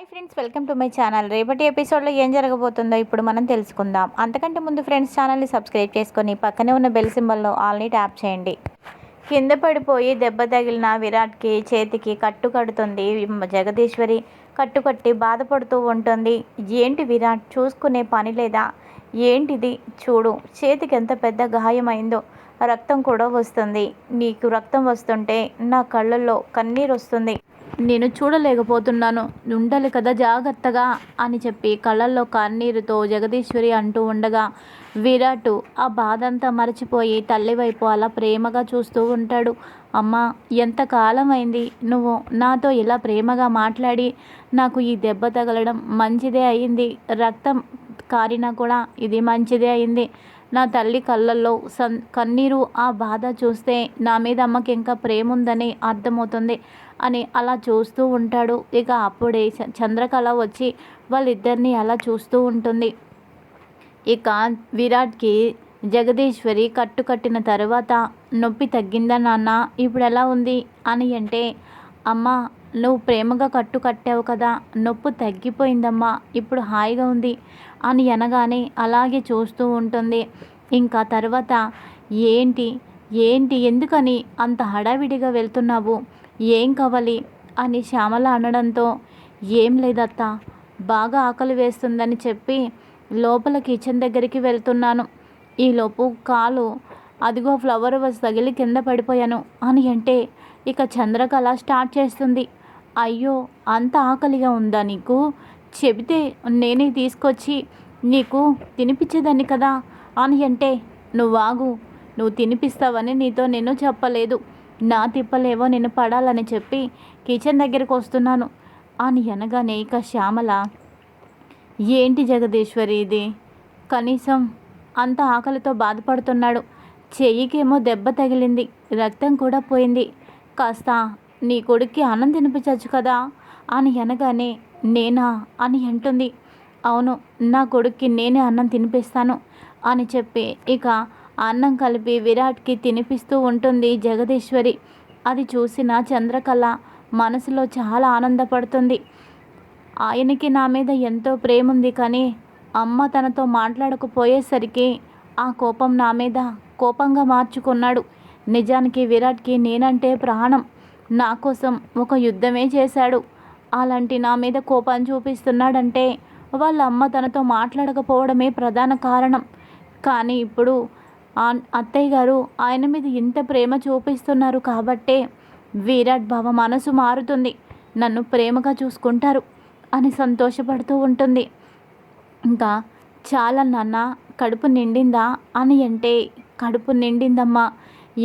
Hi friends welcome to my channel రేపటి ఎపిసోడ్లో ఏం జరగబోతుందో ఇప్పుడు మనం తెలుసుకుందాం. అంతకంటే ముందు ఫ్రెండ్స్ ఛానల్ని సబ్స్క్రైబ్ చేసుకొని పక్కనే ఉన్న బెల్ సింబల్లో ఆల్ని ట్యాప్ చేయండి. కింద పడిపోయి దెబ్బ తగిలిన విరాట్కి చేతికి కట్టు కడుతుంది జగదీశ్వరి. కట్టు కట్టి బాధపడుతూ ఉంటుంది. ఏంటి విరాట్ చూసుకునే పని లేదా? ఏంటిది? చూడు చేతికి ఎంత పెద్ద గాయమైందో రక్తం కూడా వస్తుంది. నీకు రక్తం వస్తుంటే నా కళ్ళల్లో కన్నీరు వస్తుంది. నేను చూడలేకపోతున్నాను. ఉండాలి కదా జాగ్రత్తగా అని చెప్పి కళ్ళల్లో కన్నీరుతో జగదీశ్వరి అంటూ ఉండగా విరాట్ ఆ బాధంతా మరచిపోయి తల్లి వైపు అలా ప్రేమగా చూస్తూ ఉంటాడు. అమ్మ ఎంతకాలం అయింది నువ్వు నాతో ఇలా ప్రేమగా మాట్లాడి నాకు ఈ దెబ్బ తగలడం మంచిదే అయింది. రక్తం కారినా కూడా ఇది మంచిదే అయింది. నా తల్లి కళ్ళల్లో సన్ కన్నీరు ఆ బాధ చూస్తే నా మీద అమ్మకి ఇంకా ప్రేమ ఉందని అర్థమవుతుంది. అని అలా చూస్తూ ఉంటాడు. ఇక అప్పుడే చ- చంద్రకళ వచ్చి వాళ్ళిద్దరిని అలా చూస్తూ ఉంటుంది. ఇక విరాట్కి జగదీశ్వరి కట్టు కట్టిన తర్వాత నొప్పి తగ్గిందా నాన్న? ఇప్పుడు ఎలా ఉంది? అని అంటే అమ్మ నువ్వు ప్రేమగా కట్టు కట్టావు కదా నొప్పి తగ్గిపోయిందమ్మా ఇప్పుడు హాయిగా ఉంది అని అనగానే అలాగే చూస్తూ ఉంటుంది. ఇంకా తర్వాత ఏంటి? ఏంటి? ఎందుకని అంత హడావిడిగా వెళ్తున్నావు? ఏం కావాలి? అని శ్యామల అనడంతో ఏం లేదత్త బాగా ఆకలి వేస్తుందని చెప్పి లోపల కిచెన్ దగ్గరికి వెళ్తున్నాను. ఈలోపు కాలు అదిగో ఫ్లవర్ వాజ్ తగిలి కింద పడిపోయాను అని అంటే ఇక చంద్రకళ స్టార్ట్ చేస్తుంది. అయ్యో అంత ఆకలిగా ఉందా నీకు? చెబితే నేనే తీసుకొచ్చి నీకు తినిపించేదాన్ని కదా అని అంటే నువ్వు ఆగు నువ్వు తినిపిస్తావని నీతో నేను చెప్పలేదు. నా తిప్పలేవో నేను పడాలని చెప్పి కిచెన్ దగ్గరికి వస్తున్నాను అని అనగానే ఇక శ్యామల ఏంటి జగదీశ్వరి ఇది? కనీసం అంత ఆకలితో బాధపడుతున్నాడు. చెయ్యికేమో దెబ్బ తగిలింది రక్తం కూడా పోయింది. కాస్త నీ కొడుక్కి అన్నం తినిపించచ్చు కదా? అని అనగానే నేనా? అని అంటుంది. అవును నా కొడుక్కి నేనే అన్నం తినిపిస్తాను అని చెప్పి ఇక అన్నం కలిపి విరాట్కి తినిపిస్తూ ఉంటుంది జగదీశ్వరి. అది చూసిన చంద్రకళ మనసులో చాలా ఆనందపడుతుంది. ఆయనకి నా మీద ఎంతో ప్రేమ ఉంది కానీ అమ్మ తనతో మాట్లాడకపోయేసరికి ఆ కోపం నా మీద కోపంగా మార్చుకున్నాడు. నిజానికి విరాట్కి నేనంటే ప్రాణం. నా కోసం ఒక యుద్ధమే చేశాడు. అలాంటి నా మీద కోపం చూపిస్తున్నాడంటే వాళ్ళ అమ్మ తనతో మాట్లాడకపోవడమే ప్రధాన కారణం. కానీ ఇప్పుడు అత్తయ్య గారు ఆయన మీద ఇంత ప్రేమ చూపిస్తున్నారు కాబట్టే విరాట్ భవ మనసు మారుతుంది. నన్ను ప్రేమగా చూసుకుంటారు అని సంతోషపడుతూ ఉంటుంది. ఇంకా చాలా నాన్న కడుపు నిండిందా అని అంటే కడుపు నిండిందమ్మా.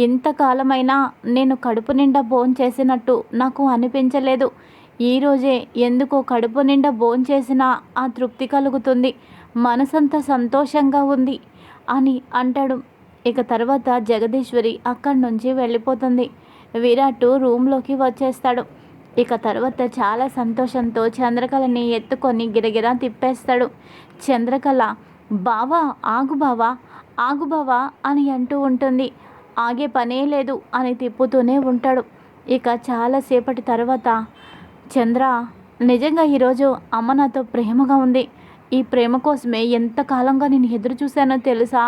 ఎంతకాలమైనా నేను కడుపు నిండా బోన్ చేసినట్టు నాకు అనిపించలేదు. ఈరోజే ఎందుకో కడుపు నిండా బోన్ చేసినా ఆ తృప్తి కలుగుతుంది. మనసంతా సంతోషంగా ఉంది అని అంటాడు ఇక తర్వాత జగదీశ్వరి అక్కడి నుంచి వెళ్ళిపోతుంది. విరాట్ రూమ్లోకి వచ్చేస్తాడు. ఇక తర్వాత చాలా సంతోషంతో చంద్రకళని ఎత్తుకొని గిరగిరా తిప్పేస్తాడు. చంద్రకళ బావా ఆగు బావా ఆగు బావా అని అంటూ ఉంటుంది. ఆగే పనే లేదు అని తిప్పుతూనే ఉంటాడు. ఇక చాలాసేపటి తర్వాత చంద్ర నిజంగా ఈరోజు అమ్మ నాతో ప్రేమగా ఉంది. ఈ ప్రేమ కోసమే ఎంతకాలంగా నేను ఎదురు చూశానో తెలుసా?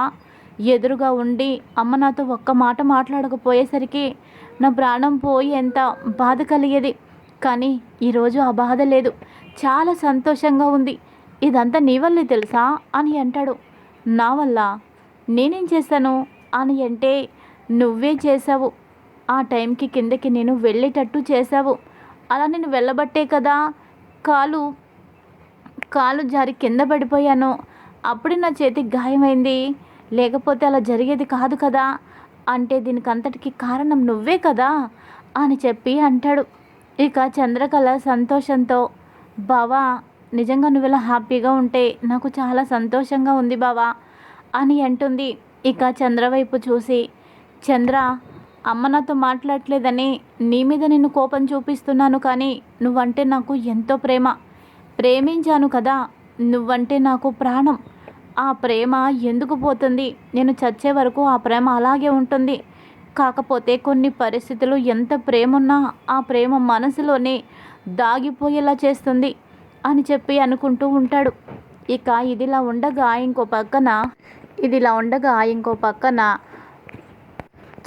ఎదురుగా ఉండి అమ్మ నాతో ఒక్క మాట మాట్లాడకపోయేసరికి నా ప్రాణం పోయి ఎంత బాధ కలిగేది. కానీ ఈరోజు ఆ బాధ లేదు. చాలా సంతోషంగా ఉంది. ఇదంతా నీ వల్లే తెలుసా? అని అంటాడు. నా వల్ల? నేనేం చేశాను? అని అంటే నువ్వే చేసావు ఆ టైంకి కిందకి నేను వెళ్ళేటట్టు చేసావు అలా నేను వెళ్ళబట్టే కదా కాలు కాలు జారి కింద పడిపోయాను. అప్పుడే నా చేతికి గాయమైంది. లేకపోతే అలా జరిగేది కాదు కదా. అంటే దీనికి అంతటికి కారణం నువ్వే కదా అని చెప్పి అంటాడు. ఇక చంద్రకళ సంతోషంతో బావా నిజంగా నువ్వు ఇలా హ్యాపీగా ఉంటే నాకు చాలా సంతోషంగా ఉంది బావా అని అంటుంది. ఇక చంద్ర వైపు చూసి చంద్ర అమ్మ నాతో మాట్లాడలేదని నీ మీద నేను కోపం చూపిస్తున్నాను కానీ నువ్వంటే నాకు ఎంతో ప్రేమ. ప్రేమించాను కదా నువ్వంటే నాకు ప్రాణం. ఆ ప్రేమ ఎందుకు పోతుంది? నేను చచ్చే వరకు ఆ ప్రేమ అలాగే ఉంటుంది. కాకపోతే కొన్ని పరిస్థితులు ఎంత ప్రేమ ఉన్నా ఆ ప్రేమ మనసులోనే దాగిపోయేలా చేస్తుంది అని చెప్పి అనుకుంటూ ఉంటాడు. ఇక ఇదిలా ఉండగా ఇంకో పక్కన ఇదిలా ఉండగా ఇంకో పక్కన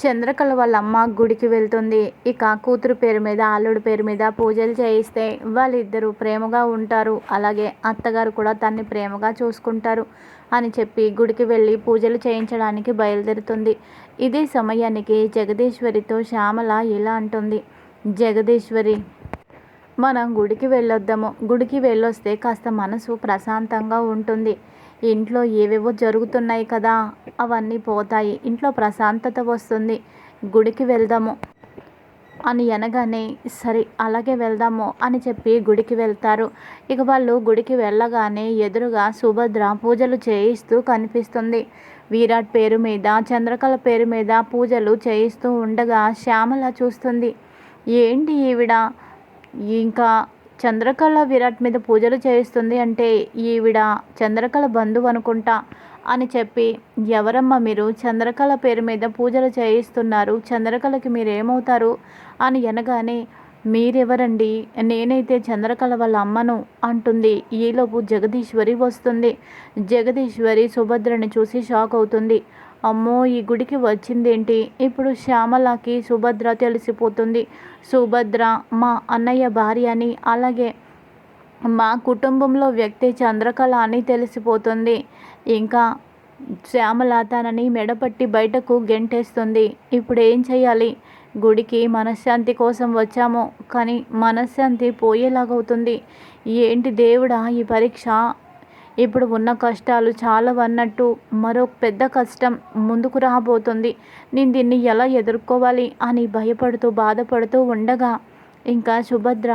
చంద్రకళ వాళ్ళ అమ్మ గుడికి వెళ్తుంది. ఇక కూతురు పేరు మీద అల్లుడు పేరు మీద పూజలు చేయిస్తే వాళ్ళిద్దరూ ప్రేమగా ఉంటారు. అలాగే అత్తగారు కూడా తన్ని ప్రేమగా చూసుకుంటారు. అని చెప్పి గుడికి వెళ్ళి పూజలు చేయించడానికి బయలుదేరుతుంది. ఇదే సమయానికి జగదీశ్వరితో శ్యామల ఇలా అంటుంది. జగదీశ్వరి మనం గుడికి వెళ్ళొద్దాము. గుడికి వెళ్ళొస్తే కాస్త మనసు ప్రశాంతంగా ఉంటుంది. ఇంట్లో ఏవేవో జరుగుతున్నాయి కదా అవన్నీ పోతాయి. ఇంట్లో ప్రశాంతత వస్తుంది. గుడికి వెళ్దాము. అని అనగానే సరే అలాగే వెళ్దాము అని చెప్పి గుడికి వెళ్తారు. ఇక వాళ్ళు గుడికి వెళ్ళగానే ఎదురుగా సుభద్ర పూజలు చేయిస్తూ కనిపిస్తుంది. విరాట్ పేరు మీద చంద్రకళ పేరు మీద పూజలు చేయిస్తూ ఉండగా శ్యామల చూస్తుంది. ఏంటి ఈవిడ? ఇంకా చంద్రకళ విరాట్ మీద పూజలు చేయిస్తుంది అంటే ఈవిడ చంద్రకళ బంధువు అనుకుంటా. అని చెప్పి ఎవరమ్మా మీరు? చంద్రకళ పేరు మీద పూజలు చేయిస్తున్నారు. చంద్రకళకి మీరేమవుతారు? అని అనగానే మీరెవరండి? నేనైతే చంద్రకళ వాళ్ళ అమ్మను అంటుంది. ఈలోపు జగదీశ్వరి వస్తుంది. జగదీశ్వరి సుభద్రని చూసి షాక్ అవుతుంది. అమ్మో ఈ గుడికి వచ్చిందేంటి? ఇప్పుడు శ్యామలకి సుభద్ర తెలిసిపోతుంది. సుభద్ర మా అన్నయ్య భార్య అని అలాగే మా కుటుంబంలో వ్యక్తి చంద్రకళ అని తెలిసిపోతుంది. ఇంకా శ్యామల తనని మెడపట్టి బయటకు గెంటేస్తుంది. ఇప్పుడు ఏం చేయాలి గుడికి మనశ్శాంతి కోసం వచ్చాము. కానీ మనశ్శాంతి పోయేలాగవుతుంది. ఏంటి దేవుడా ఈ పరీక్ష? ఇప్పుడు ఉన్న కష్టాలు చాలా అన్నట్టు మరో పెద్ద కష్టం ముందుకు రాబోతుంది. నేను దీన్ని ఎలా ఎదుర్కోవాలి అని భయపడుతూ బాధపడుతూ ఉండగా ఇంకా సుభద్ర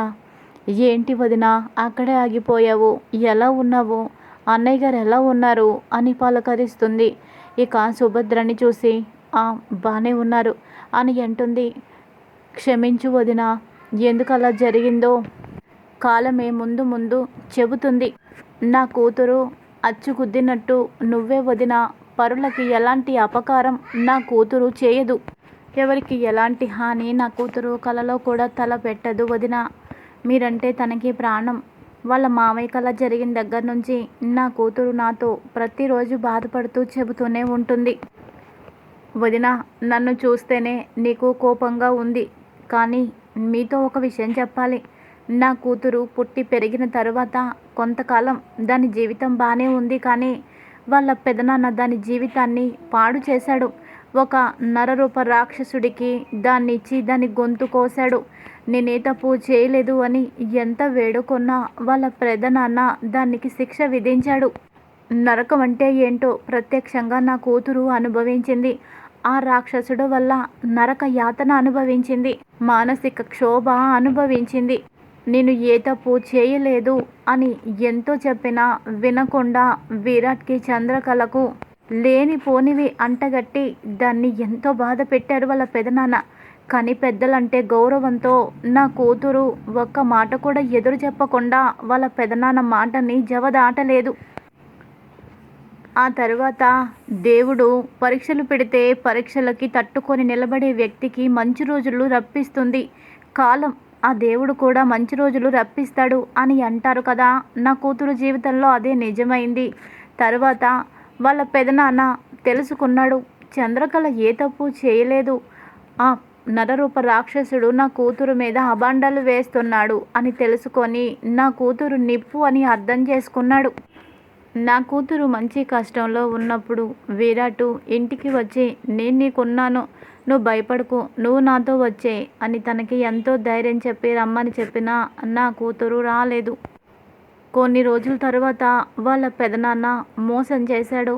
ఏంటి వదిన అక్కడే ఆగిపోయావు? ఎలా ఉన్నావు? అన్నయ్య గారు ఎలా ఉన్నారు? అని పలకరిస్తుంది. ఇక సుభద్రని చూసి బాగానే ఉన్నారు అని అంటుంది. క్షమించు వదిన ఎందుకు అలా జరిగిందో కాలమే ముందు ముందు చెబుతుంది. నా కూతురు అచ్చుకుద్దినట్టు నువ్వే వదిన పరులకి ఎలాంటి అపకారం నా కూతురు చేయదు. ఎవరికి ఎలాంటి హాని నా కూతురు కలలో కూడా తల పెట్టదు వదిన. మీరంటే తనకి ప్రాణం. వాళ్ళ మామయ్య కళ జరిగిన దగ్గర నుంచి నా కూతురు నాతో ప్రతిరోజు బాధపడుతూ చెబుతూనే ఉంటుంది. వదిన నన్ను చూస్తేనే నీకు కోపంగా ఉంది. కానీ మీతో ఒక విషయం చెప్పాలి. నా కూతురు పుట్టి పెరిగిన తరువాత కొంతకాలం దాని జీవితం బాగానే ఉంది కానీ వాళ్ళ పెదనాన్న దాని జీవితాన్ని పాడు చేశాడు. ఒక నరరూప రాక్షసుడికి దాన్ని ఇచ్చి దాని గొంతు కోశాడు. నేనే తప్పు చేయలేదు అని ఎంత వేడుకున్నా వాళ్ళ పెదనాన్న దానికి శిక్ష విధించాడు. నరకం అంటే ఏంటో ప్రత్యక్షంగా నా కూతురు అనుభవించింది. ఆ రాక్షసుడు వల్ల నరక యాతన అనుభవించింది. మానసిక క్షోభ అనుభవించింది. నేను ఏ తప్పు చేయలేదు అని ఎంతో చెప్పినా వినకుండా విరాట్కి చంద్రకళకు లేనిపోనివి అంటగట్టి దాన్ని ఎంతో బాధ పెట్టారు వాళ్ళ పెదనాన్న. కానీ పెద్దలంటే గౌరవంతో నా కూతురు ఒక్క మాట కూడా ఎదురు చెప్పకుండా వాళ్ళ పెదనాన్న మాటని జవదాటలేదు. ఆ తర్వాత దేవుడు పరీక్షలు పెడితే పరీక్షలకి తట్టుకొని నిలబడే వ్యక్తికి మంచి రోజులు రప్పిస్తుంది. కాలం ఆ దేవుడు కూడా మంచి రోజులు రప్పిస్తాడు అని అంటారు కదా. నా కూతురు జీవితంలో అదే నిజమైంది. తర్వాత వాళ్ళ పెదనాన్న తెలుసుకున్నాడు. చంద్రకళ ఏ తప్పు చేయలేదు. ఆ నరరూప రాక్షసుడు నా కూతురు మీద అబాండాలు వేస్తున్నాడు అని తెలుసుకొని నా కూతురు నిప్పు అని అర్థం చేసుకున్నాడు. నా కూతురు మంచి కష్టంలో ఉన్నప్పుడు విరాటు ఇంటికి వచ్చి నేను నీకున్నాను. నువ్వు భయపడకు. నువ్వు నాతో వచ్చే అని తనకి ఎంతో ధైర్యం చెప్పి రమ్మని చెప్పినా నా కూతురు రాలేదు. కొన్ని రోజుల తర్వాత వాళ్ళ పెదనాన్న మోసం చేశాడు.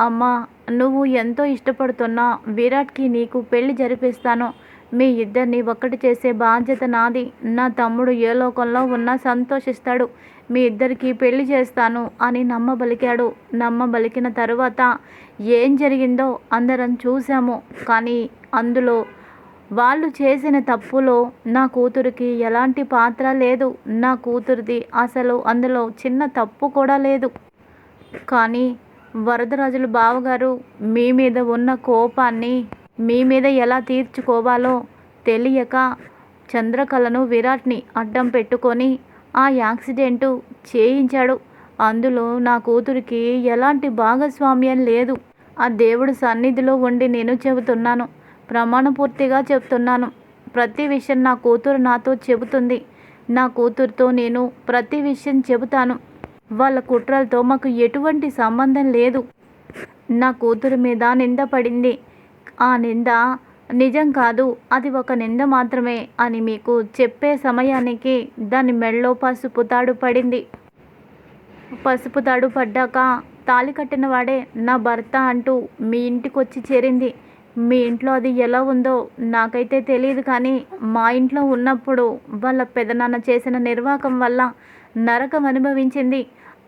అమ్మ నువ్వు ఎంతో ఇష్టపడుతున్న విరాట్కి నీకు పెళ్ళి జరిపిస్తాను. మీ ఇద్దరిని ఒక్కటి చేసే బాధ్యత నాది. నా తమ్ముడు ఏ లోకంలో ఉన్నా సంతోషిస్తాడు. మీ ఇద్దరికి పెళ్ళి చేస్తాను అని నమ్మబలికాడు. నమ్మబలికిన తరువాత ఏం జరిగిందో అందరం చూసాము కానీ అందులో వాళ్ళు చేసిన తప్పులో నా కూతురికి ఎలాంటి పాత్ర లేదు. నా కూతురిది అసలు అందులో చిన్న తప్పు కూడా లేదు. కానీ వరదరాజులు బావగారు మీ మీద ఉన్న కోపాన్ని మీ మీద ఎలా తీర్చుకోవాలో తెలియక చంద్రకళను విరాట్ని అడ్డం పెట్టుకొని ఆ యాక్సిడెంటు చేయించాడు. అందులో నా కూతురికి ఎలాంటి భాగస్వామ్యం లేదు. ఆ దేవుడు సన్నిధిలో ఉండి నేను చెబుతున్నాను. ప్రమాణపూర్తిగా చెప్తున్నాను. ప్రతి విషయం నా కూతురు నాతో చెబుతుంది. నా కూతురుతో నేను ప్రతి విషయం చెబుతాను. వాళ్ళ కుట్రలతో మాకు ఎటువంటి సంబంధం లేదు. నా కూతురు మీద నింద పడింది. ఆ నింద నిజం కాదు. అది ఒక నింద మాత్రమే అని మీకు చెప్పే సమయానికి దాని మెళ్ళో పసుపు తాడు పడింది. పసుపు తాడు పడ్డాక తాళి కట్టిన వాడే నా భర్త అంటూ మీ ఇంటికి వచ్చి చేరింది. మీ ఇంట్లో అది ఎలా ఉందో నాకైతే తెలియదు కానీ మా ఇంట్లో ఉన్నప్పుడు వాళ్ళ పెదనాన్న చేసిన నిర్వాకం వల్ల నరకం అనుభవించింది.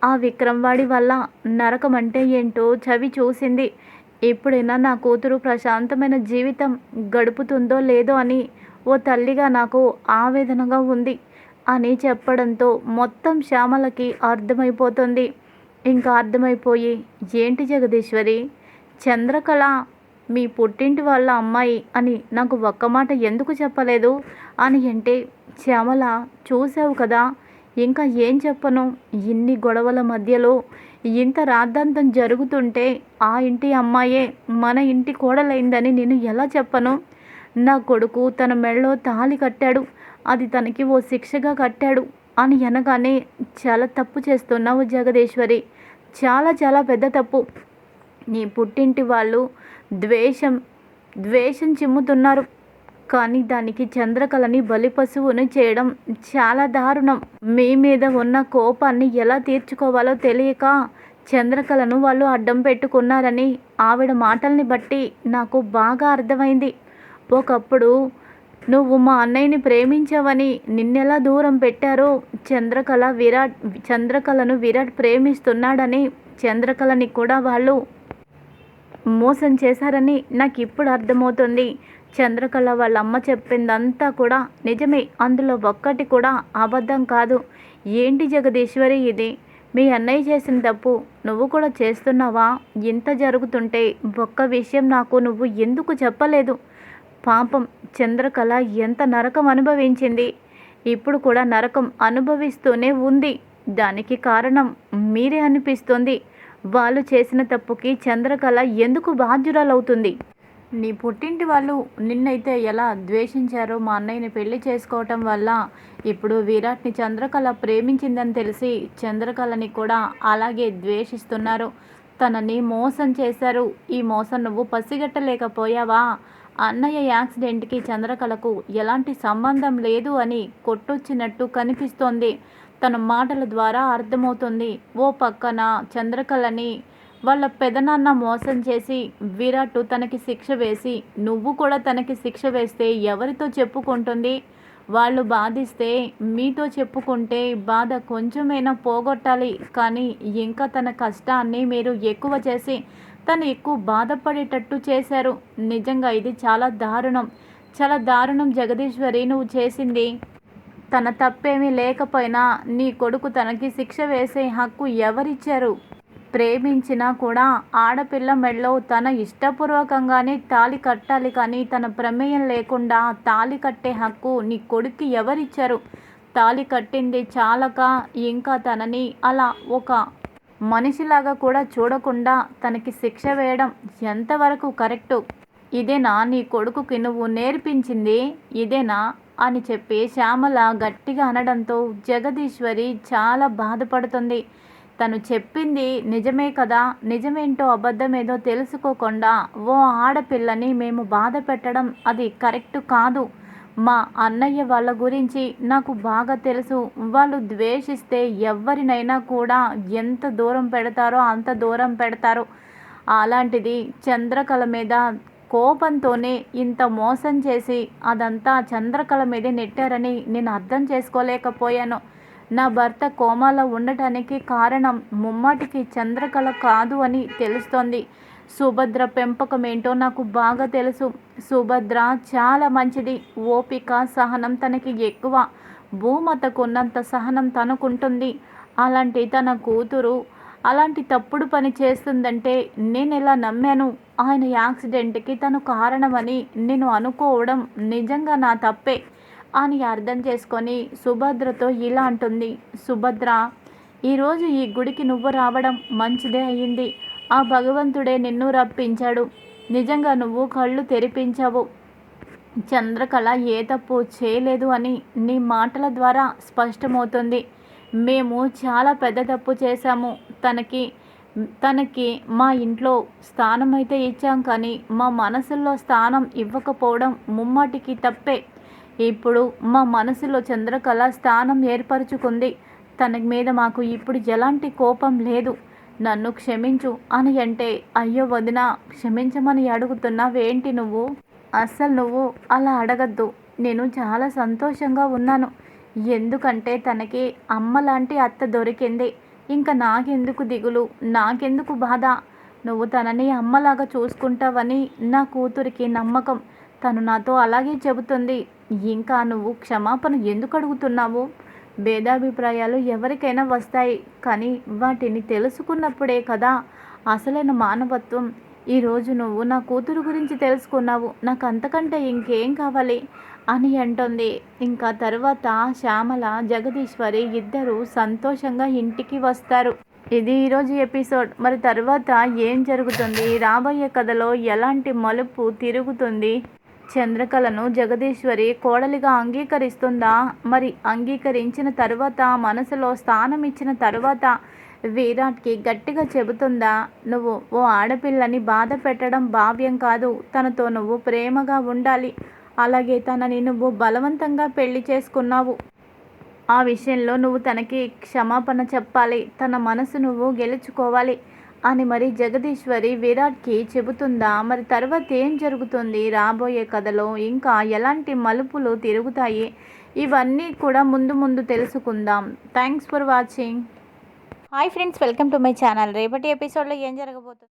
ఆ విక్రమ్వాడి వల్ల నరకం అంటే ఏంటో చవి చూసింది. ఎప్పుడైనా నా కూతురు ప్రశాంతమైన జీవితం గడుపుతుందో లేదో అని ఓ తల్లిగా నాకు ఆవేదనగా ఉంది అని చెప్పడంతో మొత్తం శ్యామలకి అర్థమైపోతుంది. ఇంకా అర్థమైపోయి ఏంటి జగదీశ్వరి? చంద్రకళ మీ పుట్టింటి వాళ్ళ అమ్మాయి అని నాకు ఒక్క మాట ఎందుకు చెప్పలేదు? అని అంటే శ్యామల చూసావు కదా ఇంకా ఏం చెప్పను? ఇన్ని గొడవల మధ్యలో ఇంత రాద్ధాంతం జరుగుతుంటే ఆ ఇంటి అమ్మాయే మన ఇంటి కోడలైందని నేను ఎలా చెప్పను? నా కొడుకు తన మెళ్ళో తాళి కట్టాడు. అది తనకి ఓ శిక్షగా కట్టాడు అని అనగానే చాలా తప్పు చేస్తున్నావు జగదీశ్వరి. చాలా చాలా పెద్ద తప్పు. నీ పుట్టింటి వాళ్ళు ద్వేషం ద్వేషం చిమ్ముతున్నారు. కానీ దానికి చంద్రకళని బలి పశువును చేయడం చాలా దారుణం. మీ మీద ఉన్న కోపాన్ని ఎలా తీర్చుకోవాలో తెలియక చంద్రకళను వాళ్ళు అడ్డం పెట్టుకున్నారని ఆవిడ మాటల్ని బట్టి నాకు బాగా అర్థమైంది. ఒకప్పుడు నువ్వు మా అన్నయ్యని ప్రేమించావని నిన్నెలా దూరం పెట్టారో చంద్రకళ విరాట్ చంద్రకళను విరాట్ ప్రేమిస్తున్నాడని చంద్రకళని కూడా వాళ్ళు మోసం చేశారని నాకు ఇప్పుడు అర్థమవుతుంది. చంద్రకళ వాళ్ళ అమ్మ చెప్పిందంతా కూడా నిజమే. అందులో ఒక్కటి కూడా అబద్ధం కాదు. ఏంటి జగదీశ్వరి ఇది? మీ అన్నయ్య చేసిన తప్పు నువ్వు కూడా చేస్తున్నావా? ఇంత జరుగుతుంటే ఒక్క విషయం నాకు నువ్వు ఎందుకు చెప్పలేదు? పాపం చంద్రకళ ఎంత నరకం అనుభవించింది. ఇప్పుడు కూడా నరకం అనుభవిస్తూనే ఉంది. దానికి కారణం మీరే అనిపిస్తుంది. వాళ్ళు చేసిన తప్పుకి చంద్రకళ ఎందుకు బాధ్యురాలవుతుంది? నీ పుట్టింటి వాళ్ళు నిన్నైతే ఎలా ద్వేషించారో మా అన్నయ్యని పెళ్ళి చేసుకోవటం వల్ల ఇప్పుడు విరాట్ని చంద్రకళ ప్రేమించిందని తెలిసి చంద్రకళని కూడా అలాగే ద్వేషిస్తున్నారు. తనని మోసం చేశారు. ఈ మోసం నువ్వు పసిగట్టలేకపోయావా? అన్నయ్య యాక్సిడెంట్కి చంద్రకళకు ఎలాంటి సంబంధం లేదు అని కొట్టొచ్చినట్టు కనిపిస్తోంది. తన మాటల ద్వారా అర్థమవుతుంది. ఓ పక్కన చంద్రకళని వాళ్ళ పెదనాన్న మోసం చేసి విరాట్ తనకి శిక్ష వేసి నువ్వు కూడా తనకి శిక్ష వేస్తే ఎవరితో చెప్పుకుంటుంది? వాళ్ళు బాధిస్తే మీతో చెప్పుకుంటే బాధ కొంచెమైనా పోగొట్టాలి. కానీ ఇంకా తన కష్టాన్ని మీరు ఎక్కువ చేసి తను ఎక్కువ బాధపడేటట్టు చేశారు. నిజంగా ఇది చాలా దారుణం. చాలా దారుణం జగదీశ్వరి నువ్వు చేసింది. తన తప్పేమీ లేకపోయినా నీ కొడుకు తనకి శిక్ష వేసే హక్కు ఎవరిచ్చారు? ప్రేమించినా కూడా ఆడపిల్ల మెడలో తన ఇష్టపూర్వకంగానే తాళి కట్టాలి కానీ తన ప్రమేయం లేకుండా తాళి కట్టే హక్కు నీ కొడుక్కి ఎవరిచ్చారు? తాళి కట్టింది చాలక ఇంకా తనని అలా ఒక మనిషిలాగా కూడా చూడకుండా తనకి శిక్ష వేయడం ఎంతవరకు కరెక్టు? ఇదేనా నీ కొడుకుకి నువ్వు నేర్పించింది? ఇదేనా అని చెప్పి శ్యామల గట్టిగా అనడంతో జగదీశ్వరి చాలా బాధపడుతుంది. తను చెప్పింది నిజమే కదా నిజమేంటో అబద్ధమేదో తెలుసుకోకుండా ఓ ఆడపిల్లని మేము బాధ పెట్టడం అది కరెక్ట్ కాదు. మా అన్నయ్య వాళ్ళ గురించి నాకు బాగా తెలుసు. వాళ్ళు ద్వేషిస్తే ఎవరినైనా కూడా ఎంత దూరం పెడతారో అంత దూరం పెడతారు. అలాంటిది చంద్రకళ మీద కోపంతోనే ఇంత మోసం చేసి అదంతా చంద్రకళ మీదే నెట్టారని నేను అర్థం చేసుకోలేకపోయాను. నా భర్త కోమాలో ఉండటానికి కారణం ముమ్మాటికి చంద్రకళ కాదు అని తెలుస్తోంది. సుభద్ర పెంపకం ఏంటో నాకు బాగా తెలుసు. సుభద్ర చాలా మంచిది. ఓపిక సహనం తనకి ఎక్కువ. భూమతకు ఉన్నంత సహనం తనకుంటుంది. అలాంటి తన కూతురు అలాంటి తప్పుడు పని చేస్తుందంటే నేను ఎలా నమ్మాను? ఆయన యాక్సిడెంట్కి తను కారణమని నేను అనుకోవడం నిజంగా నా తప్పే అని అర్థం చేసుకొని సుభద్రతో ఇలా అంటుంది. సుభద్ర ఈరోజు ఈ గుడికి నువ్వు రావడం మంచిదే అయ్యింది ఆ భగవంతుడే నిన్ను రప్పించాడు. నిజంగా నువ్వు కళ్ళు తెరిపించావు. చంద్రకళ ఏ తప్పు చేయలేదు అని నీ మాటల ద్వారా స్పష్టమవుతుంది. మేము చాలా పెద్ద తప్పు చేశాము. తనకి తనకి మా ఇంట్లో స్థానం అయితే ఇచ్చాం కానీ మా మనసుల్లో స్థానం ఇవ్వకపోవడం ముమ్మాటికి తప్పే. ఇప్పుడు మా మనసులో చంద్రకళ స్థానం ఏర్పరచుకుంది. తన మీద మాకు ఇప్పుడు ఎలాంటి కోపం లేదు. నన్ను క్షమించు అని అంటే అయ్యో వదిన క్షమించమని అడుగుతున్నావేంటి నువ్వు? అస్సలు నువ్వు అలా అడగద్దు. నేను చాలా సంతోషంగా ఉన్నాను. ఎందుకంటే తనకి అమ్మ లాంటి అత్త దొరికింది. ఇంకా నాకెందుకు దిగులు? నాకెందుకు బాధ? నువ్వు తనని అమ్మలాగా చూసుకుంటావని నా కూతురికి నమ్మకం. తను నాతో అలాగే చెబుతుంది. ఇంకా నువ్వు క్షమాపణ ఎందుకు అడుగుతున్నావు? భేదాభిప్రాయాలు ఎవరికైనా వస్తాయి. కానీ వాటిని తెలుసుకున్నప్పుడే కదా అసలైన మానవత్వం. ఈరోజు నువ్వు నా కూతురు గురించి తెలుసుకున్నావు. నాకు అంతకంటే ఇంకేం కావాలి? అని అంటుంది. ఇంకా తర్వాత శ్యామల జగదీశ్వరి ఇద్దరు సంతోషంగా ఇంటికి వస్తారు. ఇది ఈరోజు ఎపిసోడ్. మరి తర్వాత ఏం జరుగుతుంది? రాబోయే కథలో ఎలాంటి మలుపు తిరుగుతుంది? చంద్రకళను జగదీశ్వరి కోడలిగా అంగీకరిస్తుందా? మరి అంగీకరించిన తర్వాత మనసులో స్థానం ఇచ్చిన తర్వాత విరాట్కి గట్టిగా చెబుతుందా? నువ్వు ఓ ఆడపిల్లని బాధ పెట్టడం భావ్యం కాదు. తనతో నువ్వు ప్రేమగా ఉండాలి. అలాగే తనని నువ్వు బలవంతంగా పెళ్ళి చేసుకున్నావు. ఆ విషయంలో నువ్వు తనకి క్షమాపణ చెప్పాలి. తన మనసు నువ్వు గెలుచుకోవాలి అని మరి జగదీశ్వరి విరాట్కి చెబుతుందా? మరి తర్వాత ఏం జరుగుతుంది? రాబోయే కథలో ఇంకా ఎలాంటి మలుపులు తిరుగుతాయి? ఇవన్నీ కూడా ముందు ముందు తెలుసుకుందాం. Thanks for watching hi friends welcome to my channel రేపటి ఎపిసోడ్లో ఏం జరగబోతుంది